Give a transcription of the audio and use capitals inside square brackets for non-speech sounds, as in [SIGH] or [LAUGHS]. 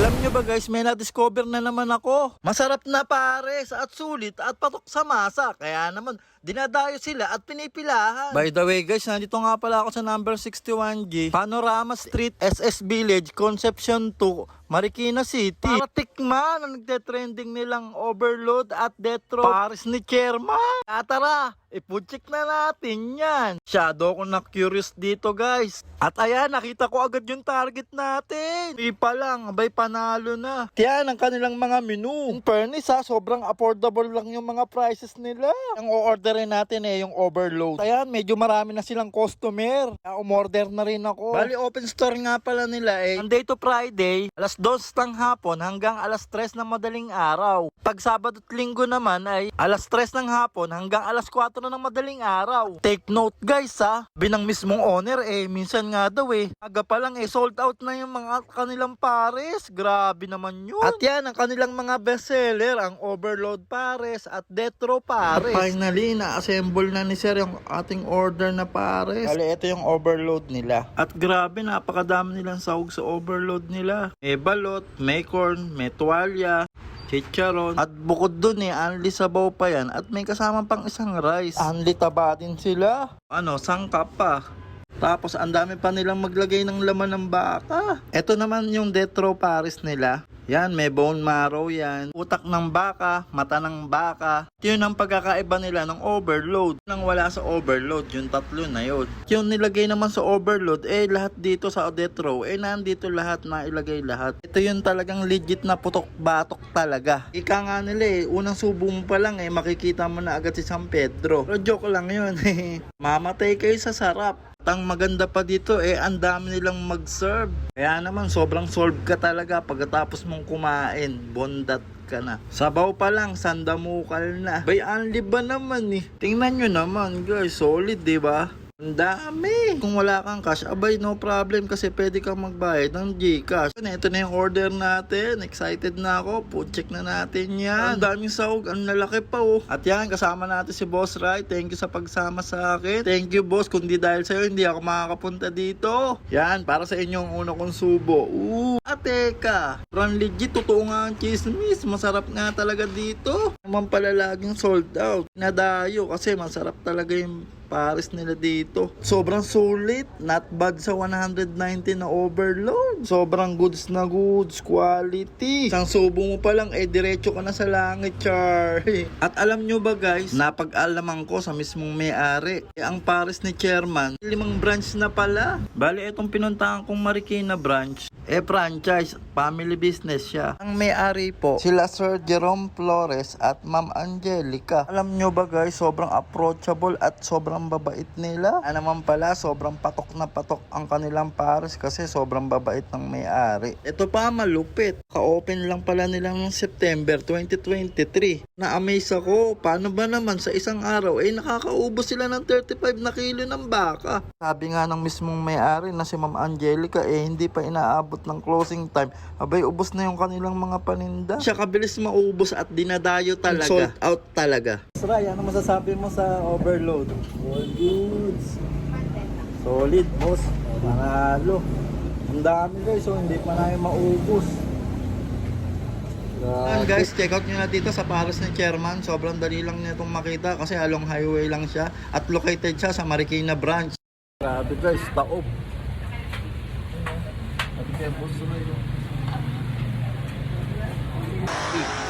Alam nyo ba guys, may na-discover na naman ako. Masarap na pares at sulit at patok sa masa. Kaya naman, dinadayo sila at pinipilahan. By the way guys, nandito nga pala ako sa number 61G, Panorama Street, SS Village, Concepcion 2, Marikina City. Para tikman ang nagte-trending nilang overload at detro pares ni Chairman. Kaya tara, ipucheck na natin yan. Shadow ko na curious dito guys. At ayan, nakita ko agad yung target natin. Di pa lang, abay panalo na. Yan ang kanilang mga menu. In fairness ha, sobrang affordable lang yung mga prices nila. Ang o-orderin natin eh, yung overload. Ayan, medyo marami na silang customer. Kaya umorder na rin ako. Bali, open store nga pala nila eh. Monday to Friday, alas 2 ng hapon hanggang alas 3 ng madaling araw. Pag Sabado at Linggo naman ay alas 3 ng hapon hanggang alas 4 na ng madaling araw. Take note guys ha, binang mismong owner eh, minsan nga daw eh, aga pa lang eh, sold out na yung mga kanilang pares. Grabe naman yun. At yan, ang kanilang mga bestseller, ang Overload Pares at Detro Pares. At finally, na-assemble na ni Sir yung ating order na pares. Kali, ito yung overload nila. At grabe, napakadami nilang sahog sa overload nila. May balot, may corn, may tuwalya, chicharon. At bukod dun eh, anli sabaw pa yan. At may kasama pang isang rice. Anli taba din sila. Ano, sangkap pa. Tapos ang dami pa nilang maglagay ng laman ng baka. Ito naman yung Detro Paris nila. Yan, may bone marrow yan. Utak ng baka, mata ng baka. Yun ang pagkakaiba nila ng overload. Nang wala sa overload, yung tatlo na yun. Yung nilagay naman sa overload, eh lahat dito sa Detro, eh nandito lahat na ilagay lahat. Ito yung talagang legit na putok-batok talaga. Ika nga nila eh, unang subo mo pa lang eh, makikita mo na agad si San Pedro. Pero joke lang yun. [LAUGHS] Mamatay kayo sa sarap. Ang maganda pa dito eh ang dami nilang mag-serve. Kaya naman sobrang solve ka talaga pagkatapos mong kumain. Bondat ka na. Sabaw pa lang, sandamukal na. Bay, anli ba naman eh? Tingnan nyo naman guys, solid 'di ba? Ang dami! Kung wala kang cash, abay no problem kasi pwede kang magbayad ng Gcash. Ito na yung order natin. Excited na ako. Po-check na natin yan. Ang daming sahog. Ang lalaki pa oh. At yan, kasama natin si Boss Rai. Thank you sa pagsama sa akin. Thank you boss. Kundi dahil sa'yo, hindi ako makakapunta dito. Yan, para sa inyong una kong subo. Ooh, ah, teka. Run legit, totoo nga ang chismis. Masarap nga talaga dito. Naman pala laging sold out. Nadayo kasi masarap talaga yung pares nila dito. Sobrang sulit. Not bad sa 190 na overload. Sobrang goods na goods. Quality. Isang subo mo pa lang, eh diretso ka na sa langit, char. [LAUGHS] At alam nyo ba guys, napag-alaman ko sa mismong may-ari. Eh, ang pares ni chairman, limang branch na pala. Bali, itong pinuntahan kong Marikina branch, eh franchise, family business siya. Ang may-ari po, sila Sir Jerome Flores at Ma'am Angelica. Alam nyo ba guys, sobrang approachable at sobrang babait nila. Ano naman pala, sobrang patok na patok ang kanilang pares kasi sobrang babait ng may-ari. Ito pa, malupit. Ka-open lang pala nilang September 2023. Na-amaze ako, paano ba naman sa isang araw, eh nakakaubos sila ng 35 na kilo ng baka. Sabi nga ng mismong may-ari na si Ma'am Angelica, eh hindi pa inaabot ng closing time. Abay, ubos na yung kanilang mga paninda. Siya kabilis maubos at dinadayo talaga. Sold out talaga. Ray, ano masasabi mo sa overload? All goods. Solid, boss. Panalo. Ang dami guys, so hindi pa namin maubos. Yan guys, check out nyo na dito sa Paris ni Chairman. Sobrang dali lang niya itong makita kasi along highway lang siya. At located siya sa Marikina branch. Grabe guys, taob. Ati kaya boss na yun. Oh,